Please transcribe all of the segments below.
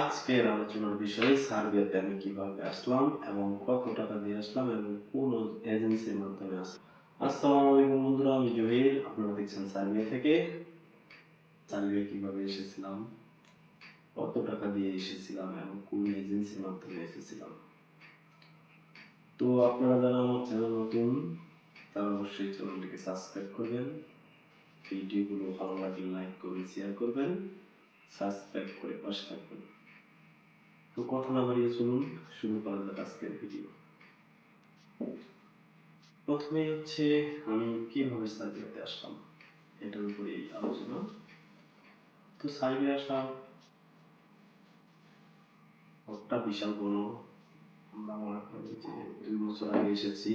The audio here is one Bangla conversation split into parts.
আজকের আলোচনার বিষয় সার্বিয়াতে আমি কীভাবে আসলাম এবং কত টাকা দিয়ে আসলাম এবং কোন এজেন্সির মাধ্যমে আসলাম। আসসালামু আলাইকুম বন্ধুরা, আমি জহির। আপনারা দেখছেন সার্বিয়া থেকে। সার্বিয়া কীভাবে এসেছিলাম, কত টাকা দিয়ে এসেছিলাম এবং কোন এজেন্সির মাধ্যমে এসেছিলাম। তো আপনারা যারা আমার চ্যানেল নতুন, তারা অবশ্যই চ্যানেলটিকে সাবস্ক্রাইব করবেন। ভিডিওগুলো ভালো লাগলে লাইক করবেন শেয়ার করবেন। সাবস্ক্রাইব করে পাশে থাকবেন। তো কথা না বাড়িয়ে চলুন, শুরু করা যাক আজকের ভিডিও প্রথমে হচ্ছে, আমি কীভাবে সার্বিয়াতে আসলাম, এটার উপরেই আলোচনা। তো সার্বিয়া আসা একটা বিশাল বড় আমরা দুই বছর আগে এসেছি।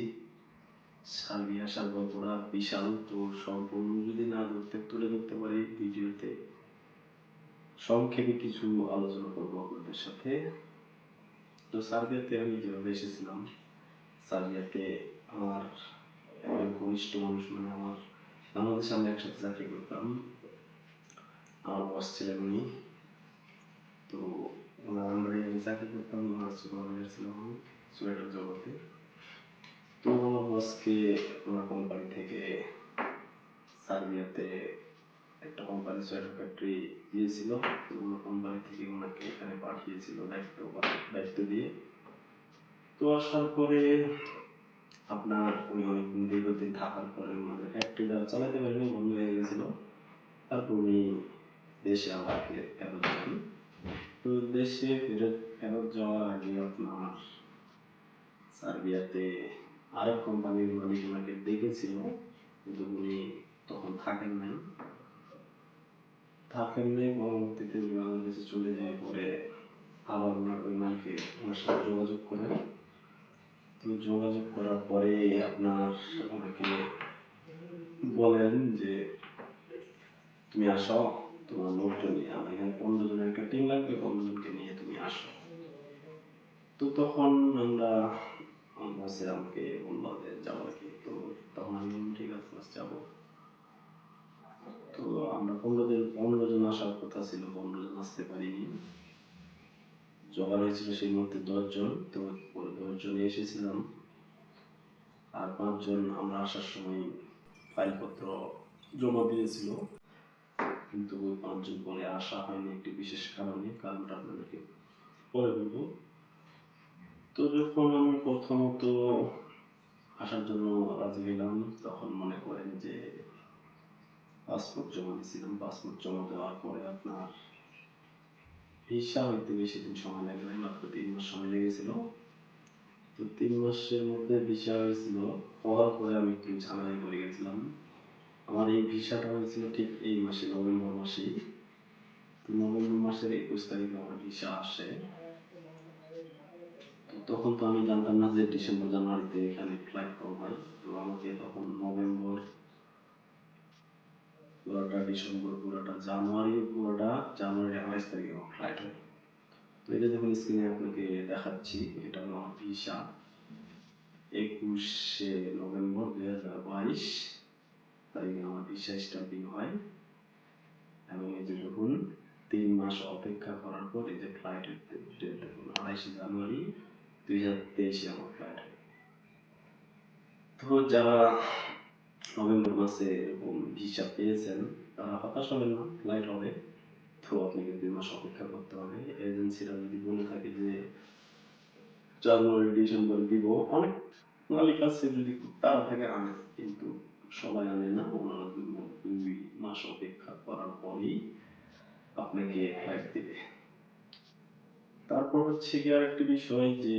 সার্বিয়া আসার গল্পটা বিশাল তো সম্পূর্ণ যদি না ধরতে, তুলে ধরতে পারি ভিডিওতে। সংক্ষেপে কিছু আলোচনা করব আপনাদের সাথে। তো সার্বিয়াতে আমি যেভাবে এসেছিলাম, সার্বিয়াতে আমার একজন ঘনিষ্ঠ মানুষ মানে আমার বাংলাদেশে আমরা একসাথে চাকরি করতাম। আমার বস ছিলেন উনি। তো ওনার আন্ডারে আমি চাকরি করতাম, ওনার সুপারভাইজার ছিলাম আমি সোয়েটার জগতে। তো আমার বসকে ওনার কোম্পানি থেকে সার্বিয়াতে একটা কোম্পানি সোয়েটার ফ্যাক্টরি দিয়েছিল ওনার কোম্পানি থেকে ওনাকে এখানে পাঠিয়েছিল দায়িত্ব দায়িত্ব দিয়ে। তো আসার পরে আপনার উনি অনেকদিন দীর্ঘদিন থাকার পরে ওনাদের ফ্যাক্টরিটা চালাতে পারেনি, বন্ধ হয়ে গেছিল। তারপর উনি দেশে আবার ফিরে ফেরত যান। তো দেশে ফেরত ফেরত যাওয়ার আগে আপনার সার্বিয়াতে আরেক কোম্পানির মালিক ওনাকে দেখেছিল, কিন্তু উনি তখন থাকেন নাই। থাকেন নাই পরবর্তীতে বাংলাদেশে চলে যায় পরে আবার ওনার ওই মালিকে ওনার সাথে যোগাযোগ করেন। তো যোগাযোগ করার পরে আপনার ওনাকে বলেন যে, তুমি আসো, তোমার লোকজন নিয়ে, আমার এখানে পনেরো জনের একটা টিম লাগবে, পনেরো জনকে নিয়ে তুমি আসো। তো তখন আমরা বসে আমাকে বলল যে যাব নাকি তো তখন আমি ঠিক আছে, বস যাব। তো আমরা পনেরো জন পনেরো জন আসার কথা ছিল পনেরো জন আসতে পারিনি। জোগাড় হয়েছিল সেই মুহূর্তে দশজন, তো দশজনে এসেছিলাম। আর পাঁচজন আমরা আসার সময় ফাইলপত্র জমা দিয়েছিল। কিন্তু ওই পাঁচজন পরে আসা হয়নি একটি বিশেষ কারণে কারণটা আপনাদেরকে পরে বলব। তো যখন আমি প্রথমত আসার জন্য রাজি হলাম তখন মনে করেন যে পাসপোর্ট জমা দিয়েছিলাম পাসপোর্ট জমা দেওয়ার পরে আপনার ভিসা হইতে বেশি দিন সময় লাগে নাই মাত্র তিন মাস সময় লেগেছিল তো তিন মাসের মধ্যে ভিসা হয়েছিল হওয়ার পরে আমি একটু ঝামেলায় পড়ে গেছিলাম আমার এই ভিসাটা হয়েছিল ঠিক এই মাসে নভেম্বর মাসেই নভেম্বর মাসের একুশ তারিখে আমার ভিসা আসে তখন তো আমি জানতাম না যে ডিসেম্বর জানুয়ারিতে এখানে ফ্লাইট পাবো হয় তো আমাকে তখন নভেম্বর ডিসেম্বর পুরোটা জানুয়ারি পুরোটা জানুয়ারি আঠাইশ তারিখে আমার ফ্লাইট হয়। তো এটা যখন স্ক্রিনে আপনাকে দেখাচ্ছি, এটা হলো আমার ভিসা একুশে নভেম্বর দুই হাজার বাইশ তারিখে আমার ভিসা স্টাম্পিং হয়। এবং এই যে দেখুন, তিন মাস অপেক্ষা করার পর এই যে ফ্লাইটের ডেট দেখুন, আড়াইশে জানুয়ারি দুই হাজার তেইশে আমার ফ্লাইট হয়। তো যারা নভেম্বর মাসে এরকম ভিসা পেয়েছেন তারা হতাশ হবেন না ফ্লাইট হবে। তো আপনাকে দুই মাস অপেক্ষা করতে হবে। এজেন্সিরা যদি বলে থাকে যে জানুয়ারি ডিসেম্বর দিব, অনেক মালিক আছে যদি তাড়া থাকে আনে, কিন্তু সবাই আনে না। ওনারা দুই মাস অপেক্ষা করার পরেই আপনাকে ফ্লাইট দিবে। তারপর হচ্ছে কি আর একটা বিষয় যে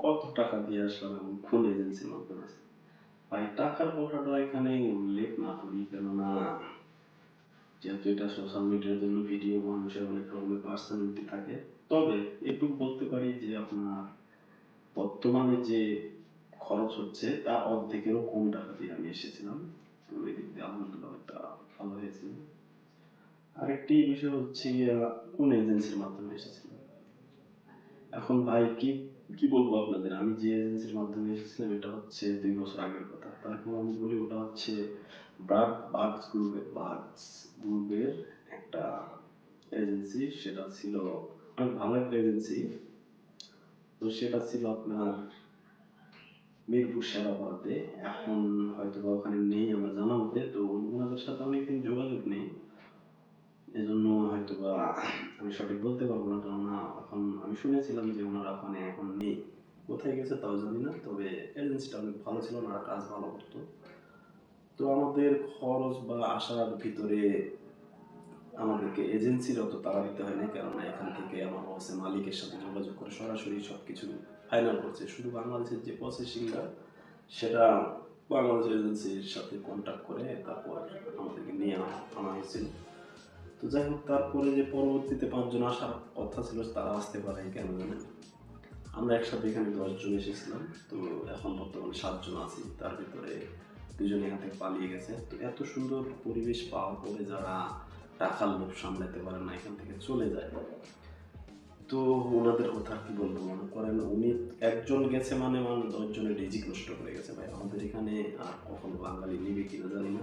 কত টাকা দিয়ে আসলাম এবং কোন এজেন্সির মাধ্যমে ভাই টাকার কথাটা এখানে উল্লেখ না করি কেননা যেহেতু এটা সোশ্যাল মিডিয়ার জন্য ভিডিও মানুষের অনেক রকমের পার্সোনালিটি থাকে। তবে একটু বলতে পারি যে আপনার বর্তমানে যে খরচ হচ্ছে তার অর্ধেকেরও কম টাকা দিয়ে আমি এসেছিলাম। তো এই দিক দিয়ে আলহামদুলিল্লাহ একটা ভালো হয়েছে। আরেকটি বিষয় হচ্ছে কোন এজেন্সির মাধ্যমে এসেছিলাম। এখন ভাই কি কি বলব আপনাদের? আমি যে এজেন্সির মাধ্যমে এসেছিলাম, এটা হচ্ছে দুই বছর আগের কথা। তারপর আমি বলি, ওটা হচ্ছে ব্রাড বাগস গ্রুপের বাগস গ্রুপের একটা এজেন্সি সেটা ছিল অনেক ভালো একটা এজেন্সি তো সেটা ছিল আপনার মিরপুর সেরাপাড়াতে এখন হয়তো বা ওখানে নেই আমার জানা মতে, তো ওনাদের সাথে অনেকদিন যোগাযোগ নেই। এজন্য হয়তো বা আমি সঠিক বলতে পারব না, কেননা এখন আমি শুনেছিলাম যে ওনারা ওখানে নেই কোথায় গেছে তাও জানি না, তবে এজেন্সিটা অনেক ভালো ছিল ওনারা কাজ ভালো করতো। তো আমাদের খরচ বা আসার ভিতরে আমাদেরকে এজেন্সির অত তাড়া দিতে হয় না কেননা এখান থেকে আমার বসে মালিকের সাথে যোগাযোগ করে সরাসরি সব কিছু ফাইনাল করছে। শুধু বাংলাদেশের যে প্রসেসিংটা সেটা বাংলাদেশ এজেন্সির সাথে কন্ট্যাক্ট করে তারপর আমাদেরকে নিয়ে আনা হয়েছিল। তো যাই হোক, তারপরে যে পরবর্তীতে পাঁচজন আসার কথা ছিল, তারা আসতে পারে, কেন জানেন আমরা একসাথে এখানে দশজন এসেছিলাম, তো এখন বর্তমানে সাতজন আছি, তার ভিতরে দুজন এখান থেকে পালিয়ে গেছে। তো এত সুন্দর পরিবেশ পাওয়ার পরে যারা টাকার লোভ সামলাতে পারে না, এখান থেকে চলে যায়। তো ওনাদের কথা কি বলব মনে করেন, উনি একজন গেছে মানে মানে দশজনের রিজিক নষ্ট করে গেছে ভাই। আমাদের এখানে আর কখনো বাঙালি নিবে কিনা জানি না,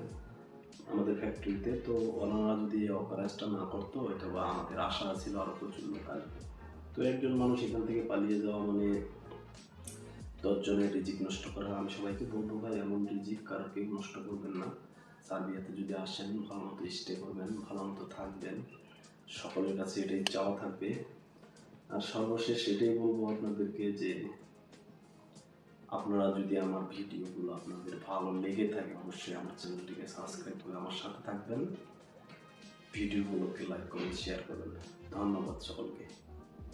আমাদের ফ্যাক্টরিতে তো। ওনারা যদি অপারেশনটা না করতো হয়তো বা আমাদের আশা ছিল আরও প্রচুর লোক আসবে। তো একজন মানুষ এখান থেকে পালিয়ে যাওয়া মানে দশজনের রিজিক নষ্ট করা, আমি সবাইকে বলব ভাই, এমন রিজিক কারও কেউ নষ্ট করবেন না। সার্বিয়াতে যদি আসেন, ভালো মতো স্টে করবেন, ভালো মতো থাকবেন। সকলের কাছে এটাই চাওয়া থাকবে। আর সর্বশেষ এটাই বলব আপনাদেরকে যে, আপনারা যদি আমার ভিডিওগুলো আপনাদের ভালো লেগে থাকে, অবশ্যই আমার চ্যানেলটিকে সাবস্ক্রাইব করে আমার সাথে থাকবেন। ভিডিওগুলোকে লাইক করুন শেয়ার করবেন। ধন্যবাদ সকলকে।